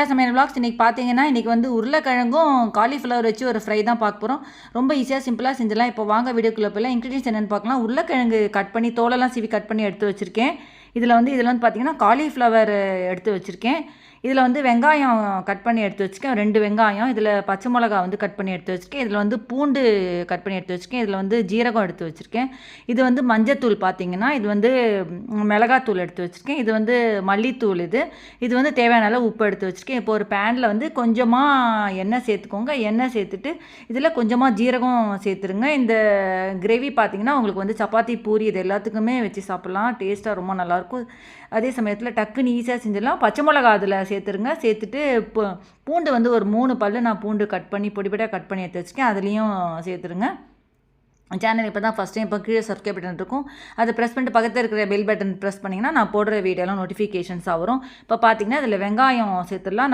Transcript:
சமையல் பிளாக்ஸ் இன்றைக்கி பார்த்தீங்கன்னா இன்றைக்கி வந்து உருளைக்கிழங்கும் காலிஃப்ளவர் வச்சு ஒரு ஃப்ரை தான் பார்க்க போகிறோம் ரொம்ப ஈஸியாக சிம்பிளாக செஞ்சிடலாம். இப்போ வாங்க வீடியோக்குள்ளே போயிடலாம். இன்க்ரீடியன்ஸ் என்னென்னு பார்க்கலாம் உருளைக்கிழங்கு கட் பண்ணி தோலெல்லாம் சீவி கட் பண்ணி எடுத்து வச்சுருக்கேன். இதில் வந்து இதில் வந்து பார்த்திங்கன்னா காலிஃப்ளவர் எடுத்து வச்சுருக்கேன். இதில் வந்து வெங்காயம் கட் பண்ணி எடுத்து வச்சுருக்கேன். ரெண்டு வெங்காயம் இதில் பச்சை மிளகா வந்து கட் பண்ணி எடுத்து வச்சுருக்கேன். இதில் வந்து பூண்டு கட் பண்ணி எடுத்து வச்சுருக்கேன். இதில் வந்து ஜீரகம் எடுத்து வச்சுருக்கேன். இது வந்து மஞ்சத்தூள் பார்த்தீங்கன்னா இது வந்து மிளகாத்தூள் எடுத்து வச்சுருக்கேன். இது வந்து மல்லித்தூள் இது. இது வந்து தேவையான அளவு உப்பு எடுத்து வச்சுருக்கேன். இப்போ ஒரு பேனில் வந்து கொஞ்சமாக எண்ணெய் சேர்த்துக்கோங்க. எண்ணெய் சேர்த்துட்டு இதில் கொஞ்சமாக ஜீரகம் சேர்த்துருங்க. இந்த கிரேவி பார்த்திங்கன்னா உங்களுக்கு வந்து சப்பாத்தி பூரி இது எல்லாத்துக்குமே வச்சு சாப்பிட்லாம். டேஸ்ட்டாக ரொம்ப நல்லா நல்லாயிருக்கும். அதே சமயத்தில் டக்குன்னு ஈஸியாக செஞ்சிடலாம். பச்சை மிளகா அதில் சேர்த்துருங்க. சேர்த்துட்டு இப்போ பூண்டு வந்து ஒரு மூணு பல்லு நான் பூண்டு கட் பண்ணி பொடிப்படியாக கட் பண்ணி எடுத்து வச்சுக்கேன் அதுலேயும் சேர்த்துருங்க. சேனல் இப்போ தான் ஃபஸ்ட் டைம் இப்போ கீழே சப்ஸ்கிரைப் பட்டன் இருக்கும். அதை ப்ரெஸ் பண்ணிட்டு பக்கத்தில் இருக்கிற பெல் பட்டன் ப்ரெஸ் பண்ணிங்கன்னா நான் போடுற வீடியோலாம் நோட்டிஃபிகேஷன்ஸாக வரும். இப்போ பார்த்தீங்கன்னா இதில் வெங்காயம் சேர்த்துடலாம்.